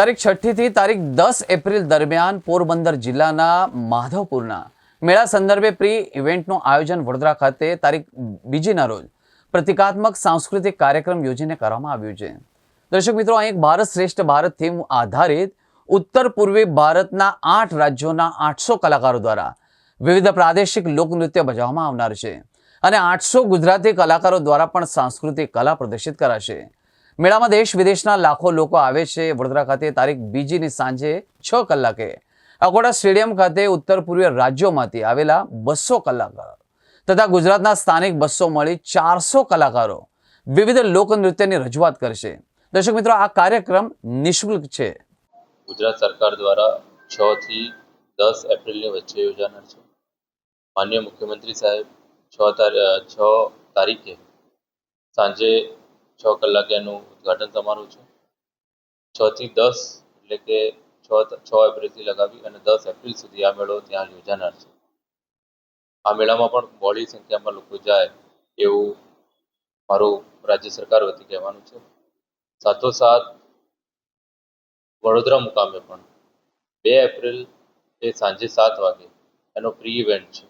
તારીખ છઠ્ઠી થી તારીખ દસ એપ્રિલ દરમિયાન પોરબંદર જિલ્લાના માધવપુરના મેળા સંદર્ભે પ્રી ઇવેન્ટનું આયોજન વડોદરા ખાતે તારીખ બીજીના રોજ પ્રતિકાત્મક સાંસ્કૃતિક કાર્યક્રમ યોજીને કરવામાં આવ્યું છે. દર્શક મિત્રો, અહીં એક ભારત શ્રેષ્ઠ ભારત થીમ આધારિત ઉત્તર પૂર્વી ભારતના આઠ રાજ્યોના આઠસો કલાકારો દ્વારા વિવિધ પ્રાદેશિક લોકનૃત્ય બજાવવામાં આવનાર છે અને આઠસો ગુજરાતી કલાકારો દ્વારા પણ સાંસ્કૃતિક કલા પ્રદર્શિત કરાશે. મેળામાં દેશ વિદેશના લાખો લોકો આવે છે. વડોદરા ખાતે તારીખ બીજીની સાંજે છ કલાકે. અકોટા સ્ટેડિયમ ખાતે ઉત્તર પૂર્વીય રાજ્યોમાંથી આવેલા બસો કલાકારો તથા ગુજરાતના સ્થાનિક બસો મળી ચારસો કલાકારો વિવિધ લોકનૃત્યની રજૂઆત કરશે. દર્શક મિત્રો, આ કાર્યક્રમ નિઃશુલ્ક છે. ગુજરાત સરકાર દ્વારા છ થી દસ એપ્રિલની વચ્ચે યોજાનાર છે. માન્ય મુખ્યમંત્રી સાહેબ, છ તારીખ છ તારીખે સાંજે છ કલાકે એનું ઉદ્ઘાટન થવાનું છે? છ થી દસ એટલે કે છ છ એપ્રિલથી લગાવી અને દસ એપ્રિલ સુધી આ મેળો ત્યાં યોજાનાર છે. આ મેળામાં પણ બહોળી સંખ્યામાં લોકો જાય એવું મારું રાજ્ય સરકાર વતી કહેવાનું છે. સાથોસાથ વડોદરા મુકામે પણ બે એપ્રિલ એ સાંજે સાત વાગે એનો પ્રી ઇવેન્ટ છે.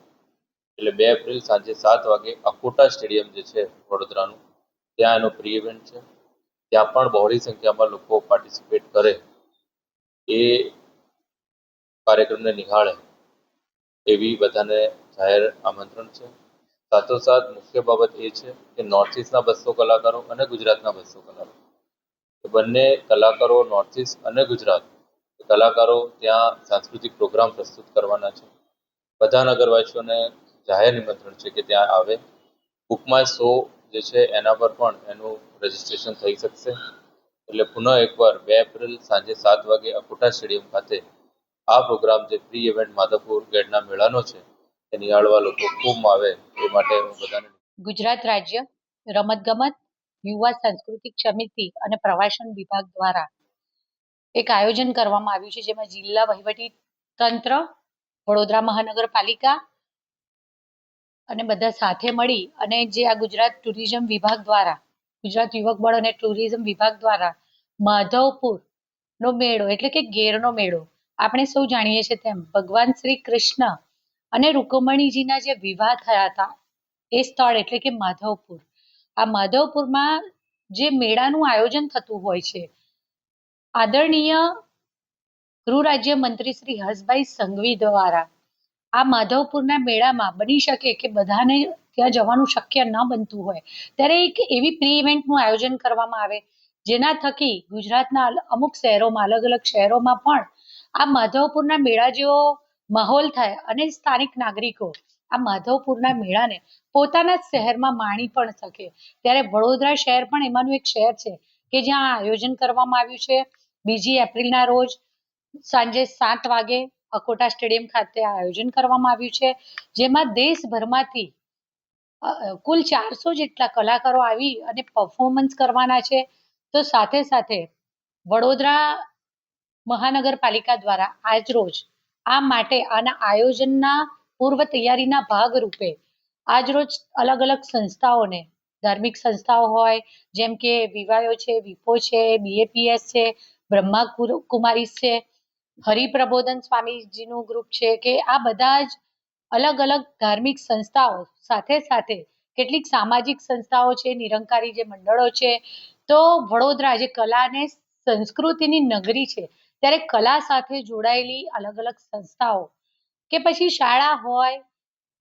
એટલે બે એપ્રિલ સાંજે સાત વાગે અકોટા સ્ટેડિયમ જે છે વડોદરાનું, ત્યાં એનો પ્રી ઇવેન્ટ છે. ત્યાં પણ બહોળી સંખ્યામાં લોકો પાર્ટિસિપેટ કરે એ કાર્યક્રમને નિહાળે એવી બધાને જાહેર આમંત્રણ છે. સાથોસાથ મુખ્ય બાબત એ છે કે નોર્થ ઇસ્ટના બસો કલાકારો અને ગુજરાતના બસો કલાકારો. બંને કલાકારો નોર્થ ઇસ્ટ અને ગુજરાત કલાકારો ત્યાં સાંસ્કૃતિક પ્રોગ્રામ પ્રસ્તુત કરવાના છે. બધા નગરવાસીઓને જાહેર નિમંત્રણ છે કે ત્યાં આવે. બુક શો જે છે, એના પર પણ એનું રજીસ્ટ્રેશન થઈ શકશે. એટલે પુનઃ એકવાર બે એપ્રિલ સાંજે સાત વાગે અકોટા સ્ટેડિયમ ખાતે આ પ્રોગ્રામ જે પ્રી ઇવેન્ટ માધવપુર ગેટના મેળાનો છે, એ નિહાળવા લોકો ખૂબ આવે, એ માટે હું બધાને ગુજરાત રાજ્ય રમતગમત યુવા સાંસ્કૃતિક સમિતિ અને પ્રવાસન વિભાગ દ્વારા એક આયોજન કરવામાં આવ્યું છે, જેમાં જિલ્લા વહીવટી તંત્ર, વડોદરા મહાનગરપાલિકા અને બધા સાથે મળી અને જે આ ગુજરાત ટુરિઝમ વિભાગ દ્વારા, ગુજરાત યુવક બળ અને ટુરિઝમ વિભાગ દ્વારા માધવપુર નો મેળો, એટલે કે ગેરનો મેળો, આપણે સૌ જાણીએ છીએ તેમ, ભગવાન શ્રી કૃષ્ણ અને રૂકમણીજીના જે વિવાહ થયા હતા, એ સ્થળ એટલે કે માધવપુર. આ માધવપુરમાં જે મેળાનું આયોજન થતું હોય છે, આદરણીય ગૃહ રાજ્ય મંત્રી શ્રી હર્ષભાઈ સંઘવી દ્વારા આ માધવપુરના મેળામાં બની શકે કે બધાને ત્યાં જવાનું શક્ય ન બનતું હોય. ત્યારે એક એવી પ્રી ઇવેન્ટનું આયોજન કરવામાં આવે, જેના થકી ગુજરાતના અમુક શહેરોમાં, અલગ અલગ શહેરોમાં પણ આ માધવપુરના મેળા જેવો માહોલ થાય અને સ્થાનિક નાગરિકો આ માધવપુરના મેળાને પોતાના જ શહેરમાં માણી પણ શકે. ત્યારે વડોદરા શહેર પણ એમાંનું એક શહેર છે કે જ્યાં આયોજન કરવામાં આવ્યું છે. બીજી એપ્રિલના રોજ સાંજે સાત વાગે અકોટા સ્ટેડિયમ ખાતે આયોજન કરવામાં આવ્યું છે, જેમાં દેશભરમાંથી કુલ ચારસો જેટલા કલાકારો આવી અને પરફોર્મન્સ કરવાના છે. તો સાથે સાથે વડોદરા મહાનગરપાલિકા દ્વારા આજ રોજ આ માટે આના આયોજનના પૂર્વ તૈયારીના ભાગ રૂપે આજ રોજ અલગ અલગ સંસ્થાઓને, ધાર્મિક સંસ્થાઓ હોય, જેમ કે વિવાયો છે, વિપો છે, બીએપીએસ છે બ્રહ્મા કુમારીસ છે હરિપ્રબોધન સ્વામીજીનું ગ્રુપ છે કે આ બધા જ અલગ અલગ ધાર્મિક સંસ્થાઓ સાથે સાથે કેટલીક સામાજિક સંસ્થાઓ છે, નિરંકારી જે મંડળો છે, તો વડોદરા જે કલાને સંસ્કૃતિની નગરી છે, ત્યારે કલા સાથે જોડાયેલી અલગ અલગ સંસ્થાઓ કે પછી શાળા હોય,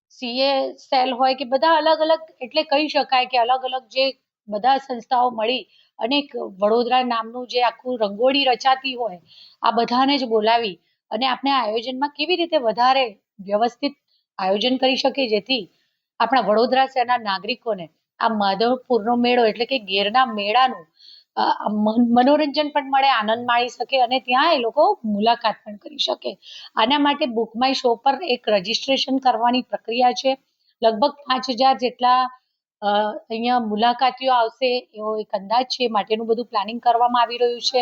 સીએ સેલ હોય કે બધા અલગ અલગ એટલે કહી શકાય કે અલગ અલગ જે બધા સંસ્થાઓ મળી અને વડોદરા નામનું જે આખું રંગોળી રચાતી હોય, આ બધાને જ બોલાવી અને આપણે આયોજનમાં કેવી રીતે વધારે વ્યવસ્થિત આયોજન કરી શકીએ જેથી આપણા વડોદરા શહેરના નાગરિકોને આ માધવપુરનો મેળો એટલે કે ગેરના મેળાનું મનોરંજન પણ મળે, આનંદ માણી શકે અને ત્યાં એ લોકો મુલાકાત પણ કરી શકે. આના માટે બુક માય શો પર એક રજીસ્ટ્રેશન કરવાની પ્રક્રિયા છે. લગભગ પાંચ હજાર જેટલા અહીંયા મુલાકાતીઓ આવશે, એવો એક અંદાજ છે, માટેનું બધું પ્લાનિંગ કરવામાં આવી રહ્યું છે.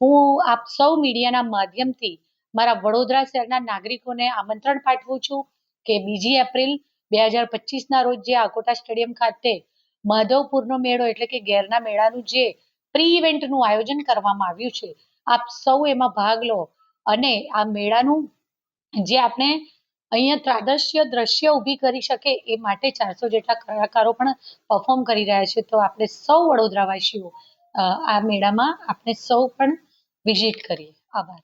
હું આપ સૌ મીડિયાના માધ્યમથી મારા વડોદરા શહેરના નાગરિકોને આમંત્રણ પાઠવું છું કે બીજી એપ્રિલ બે હજાર પચીસના રોજ જે આકોટા સ્ટેડિયમ ખાતે માધવપુરનો મેળો એટલે કે ગેરના મેળાનું જે પ્રી ઇવેન્ટનું આયોજન કરવામાં આવ્યું છે, આપ સૌ એમાં ભાગ લો અને આ મેળાનું જે આપણે અહીંયા ત્રાદશ્ય દ્રશ્ય ઊભી કરી શકે એ માટે ચારસો જેટલા કલાકારો પણ પરફોર્મ કરી રહ્યા છે. તો આપણે સૌ વડોદરાવાસીઓ આ મેળામાં આપણે સૌ પણ વિઝિટ કરીએ. આભાર.